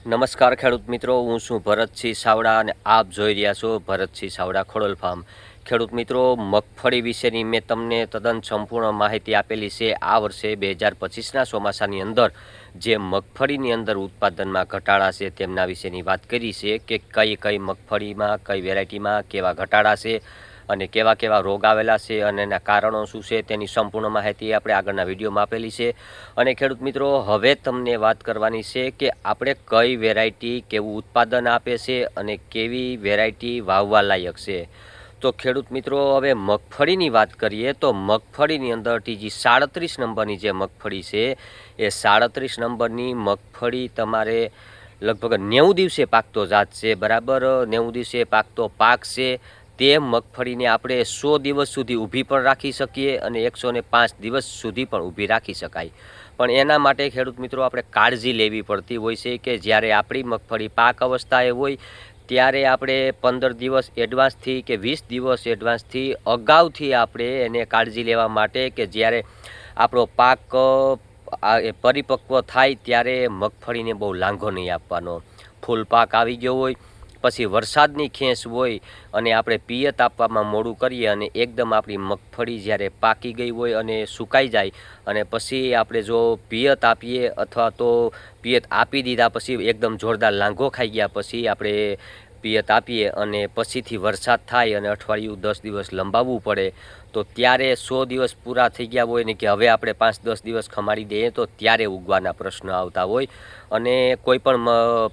નમસ્કાર ખેડૂત મિત્રો, હું છું ભરતસિંહ સાવડા અને આપ જોઈ રહ્યા છો ભરતસિંહ સાવડા ખોડલ ફાર્મ. ખેડૂત મિત્રો, મગફળી વિશેની મેં તમને તદ્દન સંપૂર્ણ માહિતી આપેલી છે. આ વર્ષે બે હજાર પચીસના ચોમાસાની અંદર જે મગફળીની અંદર ઉત્પાદનમાં ઘટાડા છે તેમના વિશેની વાત કરી છે કે કઈ કઈ મગફળીમાં, કઈ વેરાયટીમાં કેવા ઘટાડા છે અને કેવા કેવા રોગ આવેલા છે અને એના કારણો શું છે તેની સંપૂર્ણ માહિતી આપણે આગળના વિડીયોમાં આપેલી છે. અને ખેડૂત મિત્રો, હવે તમને વાત કરવાની છે કે આપણે કઈ વેરાયટી કેવું ઉત્પાદન આપે છે અને કેવી વેરાયટી વાવવા લાયક છે. તો ખેડૂત મિત્રો, હવે મગફળીની વાત કરીએ તો મગફળીની અંદર ત્રીજી સાડત્રીસ નંબરની જે મગફળી છે, એ સાડત્રીસ નંબરની મગફળી તમારે લગભગ નેવું દિવસે પાકતો જાત છે, બરાબર? નેવું દિવસે પાકતો પાક છે તે મગફળીને આપણે સો દિવસ સુધી ઊભી પણ રાખી શકીએ અને એકસો પાંચ દિવસ સુધી પણ ઊભી રાખી શકાય. પણ એના માટે ખેડૂત મિત્રો આપણે કાળજી લેવી પડતી હોય છે કે જ્યારે આપણી મગફળી પાક અવસ્થાએ હોય, ત્યારે આપણે પંદર દિવસ એડવાન્સથી કે વીસ દિવસ એડવાન્સથી અગાઉથી આપણે એને કાળજી લેવા માટે કે જ્યારે આપણો પાક પરિપક્વ થાય ત્યારે મગફળીને બહુ લાંઘો નહીં આપવાનો. ફૂલ પાક આવી ગયો હોય પછી વરસાદની ખેંચ હોય અને આપણે પિયત આપવામાં મોડું કરીએ અને એકદમ આપણી મગફળી જ્યારે પાકી ગઈ હોય અને સુકાઈ જાય અને પછી આપણે જો પિયત આપીએ અથવા તો પિયત આપી દીધા પછી એકદમ જોરદાર લાંઘો ખાઈ ગયા પછી આપણે પિયત આપીએ અને પછીથી વરસાદ થાય અને અઠવાડિયું દસ દિવસ લંબાવવું પડે, તો ત્યારે સો દિવસ પૂરા થઈ ગયા હોય ને કે હવે આપણે પાંચ દસ દિવસ ખમાડી દઈએ, તો ત્યારે ઉગવાના પ્રશ્ન આવતા હોય. અને કોઈ પણ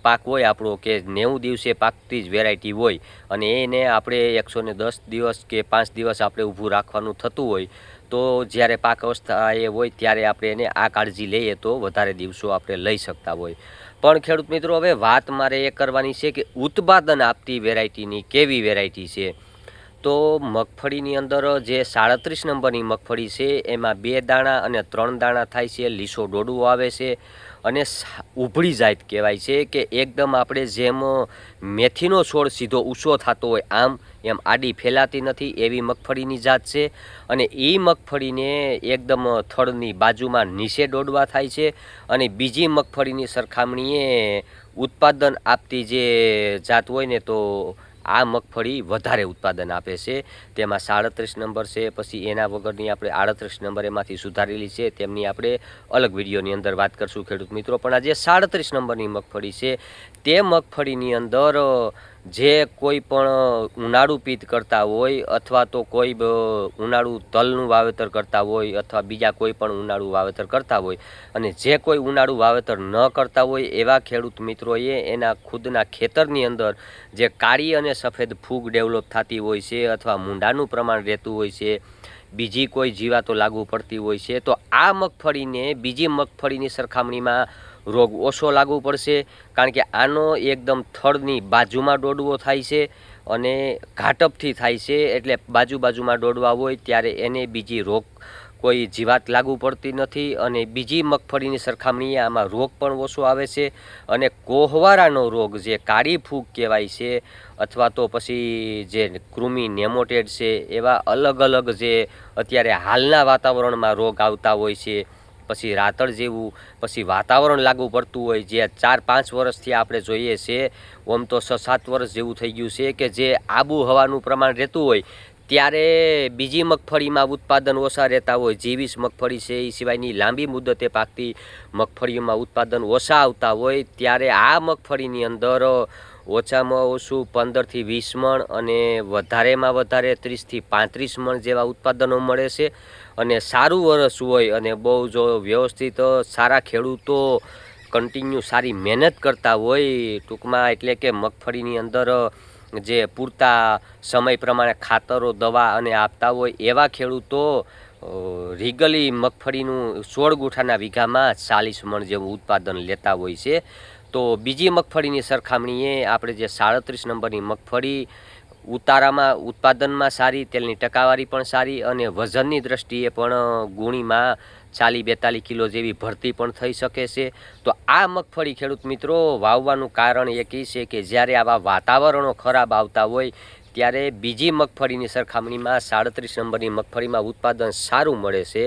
પાક હોય આપણો કે નેવું દિવસે પાકતી જ વેરાયટી હોય, અને એને આપણે એકસો દસ દિવસ કે પાંચ દિવસ આપણે ઊભું રાખવાનું થતું હોય તો જ્યારે પાક અવસ્થા એ હોય ત્યારે આપણે એને આ કાળજી લઈએ તો વધારે દિવસો આપણે લઈ શકતા હોય. પણ ખેડૂત મિત્રો, હવે વાત મારે એ કરવાની છે કે ઉત્પાદન આપતી વેરાયટીની કેવી વેરાયટી છે? તો મગફળીની અંદર જે સાડત્રીસ નંબરની મગફળી છે, એમાં બે દાણા અને ત્રણ દાણા થાય છે, લીસો ડોડવો આવે છે અને ઉભળી જાત કહેવાય છે કે એકદમ આપણે જેમ મેથીનો છોડ સીધો ઊંચો થતો હોય આમ, એમ આડી ફેલાતી નથી એવી મગફળીની જાત છે અને એ મગફળીને એકદમ થડની બાજુમાં નીચે દોડવા થાય છે અને બીજી મગફળીની સરખામણીએ ઉત્પાદન આપતી જે જાત હોય ને તો આ મગફળી વધારે ઉત્પાદન આપે છે. તેમાં સાડત્રીસ નંબર છે, પછી એના વગરની આપણે આડત્રીસ નંબર એમાંથી સુધારેલી છે. તેમની આપણે અલગ વિડીયોની અંદર વાત કરશું ખેડૂત મિત્રો. પણ આ જે સાડત્રીસ નંબરની મગફળી છે, તે મગફળીની અંદર જે કોઈ પણ ઉનાળુ પિત કરતા હોય અથવા તો કોઈ ઉનાળુ તલનું વાવેતર કરતા હોય અથવા બીજા કોઈ પણ ઉનાળુ વાવેતર કરતા હોય અને જે કોઈ ઉનાળુ વાવેતર ન કરતા હોય એવા ખેડૂત મિત્રોએ એના ખુદના ખેતરની અંદર જે કાળી અને સફેદ ફૂગ ડેવલપ થતી હોય છે અથવા મૂંડાનું પ્રમાણ રહેતું હોય છે, બીજી કોઈ જીવાતો લાગુ પડતી હોય છે, તો આ મગફળીને, બીજી મગફળીની સરખામણીમાં રોગ ઓછો લાગુ પડશે, કારણ કે આનો એકદમ થડની બાજુમાં દોડવો થાય છે અને ઘાટપથી થાય છે, એટલે બાજુ બાજુમાં દોડવા હોય ત્યારે એને બીજી રોગ કોઈ જીવાત લાગુ પડતી નથી અને બીજી મગફળીની સરખામણીએ આમાં રોગ પણ ઓછો આવે છે અને કોહવારાનો રોગ જે કાળી ફૂગ કહેવાય છે અથવા તો પછી જે કૃમિ નેમોટેડ છે એવા અલગ અલગ જે અત્યારે હાલના વાતાવરણમાં રોગ આવતા હોય છે પછી રાતળ જેવું, પછી વાતાવરણ લાગુ પડતું હોય, જે ચાર પાંચ વર્ષથી આપણે જોઈએ છે, ઓમ તો છ સાત વર્ષ જેવું થઈ ગયું છે કે જે આબોહવાનું પ્રમાણ રહેતું હોય, ત્યારે બીજી મગફળીમાં ઉત્પાદન ઓછા રહેતા હોય જીવીસ મગફળી છે, એ સિવાયની લાંબી મુદતે પાકતી મગફળીઓમાં ઉત્પાદન ઓછા આવતા હોય, ત્યારે આ મગફળીની અંદર ઓછામાં ઓછું પંદરથી વીસ મણ અને વધારેમાં વધારે ત્રીસથી પાંત્રીસ મણ જેવા ઉત્પાદનો મળે છે. અને સારું વરસ હોય અને બહુ જો વ્યવસ્થિત સારા ખેડૂતો કન્ટિન્યુ સારી મહેનત કરતા હોય, ટૂંકમાં એટલે કે મગફળીની અંદર જે પૂરતા સમય પ્રમાણે ખાતરો, દવા અને આપતા હોય એવા ખેડૂતો રીગલી મગફળીનું સોળ ગુઠાના વીઘામાં ચાલીસ મણ જેવું ઉત્પાદન લેતા હોય છે. તો બીજી મગફળીની સરખામણીએ આપણે જે સાડત્રીસ નંબરની મગફળી ઉતારામાં, ઉત્પાદનમાં સારી, તેલની ટકાવારી પણ સારી અને વજનની દ્રષ્ટિએ પણ ગુણીમાં ચાલી બેતાલીસ કિલો જેવી ભરતી પણ થઈ શકે છે. તો આ મગફળી ખેડૂત મિત્રો વાવવાનું કારણ એક એ છે કે જ્યારે આવા વાતાવરણો ખરાબ આવતા હોય ત્યારે બીજી મગફળીની સરખામણીમાં સાડત્રીસ નંબરની મગફળીમાં ઉત્પાદન સારું મળે છે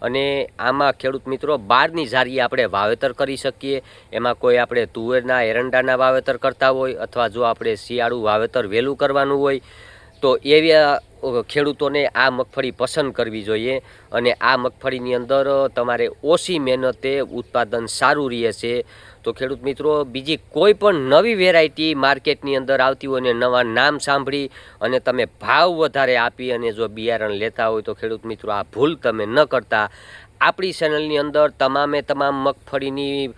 અને આમાં ખેડૂત મિત્રો બારની ઝારીએ આપણે વાવેતર કરી શકીએ. એમાં કોઈ આપણે તુવેરના એરંડાના વાવેતર કરતા હોય અથવા જો આપણે શિયાળું વાવેતર વહેલું કરવાનું હોય તો એવા ખેડૂતોને આ મગફળી પસંદ કરવી જોઈએ અને આ મગફળીની અંદર તમારે ઓછી મહેનતે ઉત્પાદન સારું રહે છે તો ખેડૂત મિત્રો, બીજી કોઈ પણ નવી વેરાયટી માર્કેટની અંદર આવતી હોય અને નવા નામ સાંભળી અને તમે ભાવ વધારે આપી અને જો બિયારણ લેતા હોય તો ખેડૂત મિત્રો, આ ભૂલ તમે ન કરતા. આપણી ચેનલની અંદર તમામે તમામ મગફળીની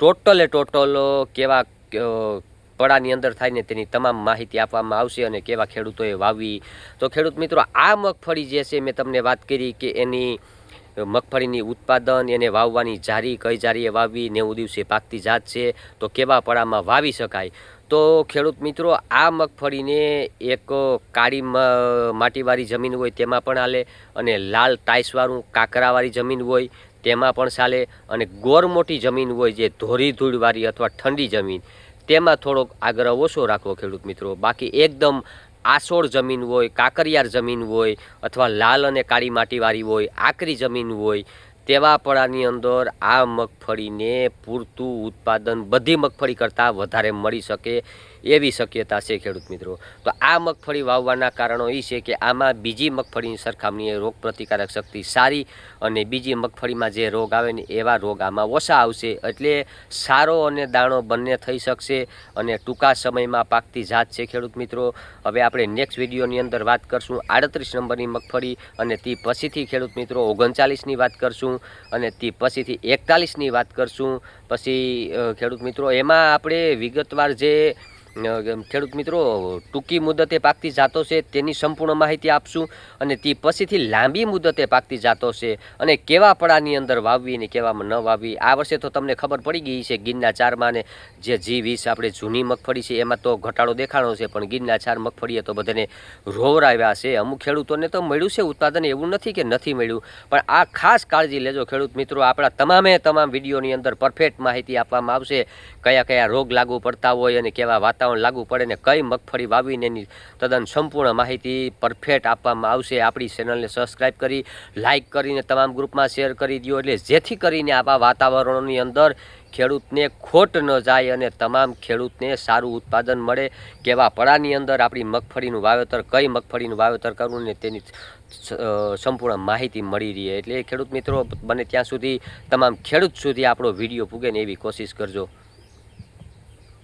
ટોટલે ટોટલ કેવા પડાની અંદર થાય ને તેની તમામ માહિતી આપવામાં આવશે અને કેવા ખેડૂતોએ વાવી તો ખેડૂત મિત્રો, આ મગફળી જે છે, મેં તમને વાત કરી કે એની મગફળીની ઉત્પાદન એને વાવવાની જારી, કઈ જારીએ વાવવી, નેવું દિવસે પાકતી જાત છે, તો કેવા પડામાં વાવી શકાય? તો ખેડૂત મિત્રો, આ મગફળીને એક કાળી માટીવાળી જમીન હોય તેમાં પણ હાલે અને લાલ ટાઈસવાળું કાંકરાવાળી જમીન હોય તેમાં પણ ચાલે અને ગોર મોટી જમીન હોય જે ધોરી ધૂળવાળી અથવા ઠંડી જમીન. તેમાં થોડોક આગ્રહ ઓછો રાખવો ખેડૂત મિત્રો. બાકી એકદમ આસોળ જમીન હોય, કાંકરિયાર જમીન હોય, અથવા લાલ અને કાળી માટીવાળી હોય, આકરી જમીન હોય, તેવા પડાની અંદર આ મગફળીને પૂરતું ઉત્પાદન, બધી મગફળી કરતાં વધારે મળી શકે. એવી શક્યતા છે ખેડૂત મિત્રો. તો આ મગફળી વાવવાના કારણો એ છે કે આમાં બીજી મગફળીની સરખામણીએ રોગ પ્રતિકારક શક્તિ સારી અને બીજી મગફળીમાં જે રોગ આવે ને એવા રોગ આમાં ઓછા આવશે એટલે સારો અને દાણો બંને થઈ શકશે અને ટૂંકા સમયમાં પાકતી જાત છે ખેડૂત મિત્રો. હવે આપણે નેક્સ્ટ વિડીયોની અંદર વાત કરશું આડત્રીસ નંબરની મગફળી અને તે પછીથી ખેડૂત મિત્રો ઓગણચાલીસની વાત કરશું અને તે પછીથી એકતાલીસની વાત કરશું. પછી ખેડૂત મિત્રો, એમાં આપણે વિગતવાર જે ખેડૂત મિત્રો, ટૂંકી મુદતે પાકતી જાતો છે, તેની સંપૂર્ણ માહિતી આપશું અને તે પછીથી લાંબી મુદતે પાકતી જાતો છે અને કેવા પડાની અંદર વાવવી ને કેવામાં ન વાવવી, આ વર્ષે તો તમને ખબર પડી ગઈ છે ગિરના ચારમાં ને જે જી વીસ આપણે જૂની મગફળી છે, એમાં તો ઘટાડો દેખાણો છે, પણ ગિરના ચાર મગફળીએ તો બધાને રોવરાવ્યા છે. અમુક ખેડૂતોને તો મળ્યું છે ઉત્પાદન, એવું નથી કે નથી મળ્યું, પણ આ ખાસ કાળજી લેજો ખેડૂત મિત્રો, આપણા તમામે તમામ વિડીયોની અંદર પરફેક્ટ માહિતી આપવામાં આવશે, કયા કયા રોગ લાગુ પડતા હોય અને કેવા વાતાવરણ લાગુ પડે ને કઈ મગફળી વાવીને એની તદ્દન સંપૂર્ણ માહિતી પરફેક્ટ આપવામાં આવશે. આપણી ચેનલને સબસ્ક્રાઈબ કરી લાઇક કરીને તમામ ગ્રુપમાં શેર કરી દો એટલે જેથી કરીને આવા વાતાવરણોની અંદર ખેડૂતને ખોટ ન જાય અને તમામ ખેડૂતને સારું ઉત્પાદન મળે. કેવા પડાની અંદર આપણી મગફળીનું વાવેતર, કઈ મગફળીનું વાવેતર કરવું ને તેની સંપૂર્ણ માહિતી મળી રહે. એટલે ખેડૂત મિત્રો, બને ત્યાં સુધી, તમામ ખેડૂત સુધી આપણો વીડિયો પૂગે ને એવી કોશિશ કરજો.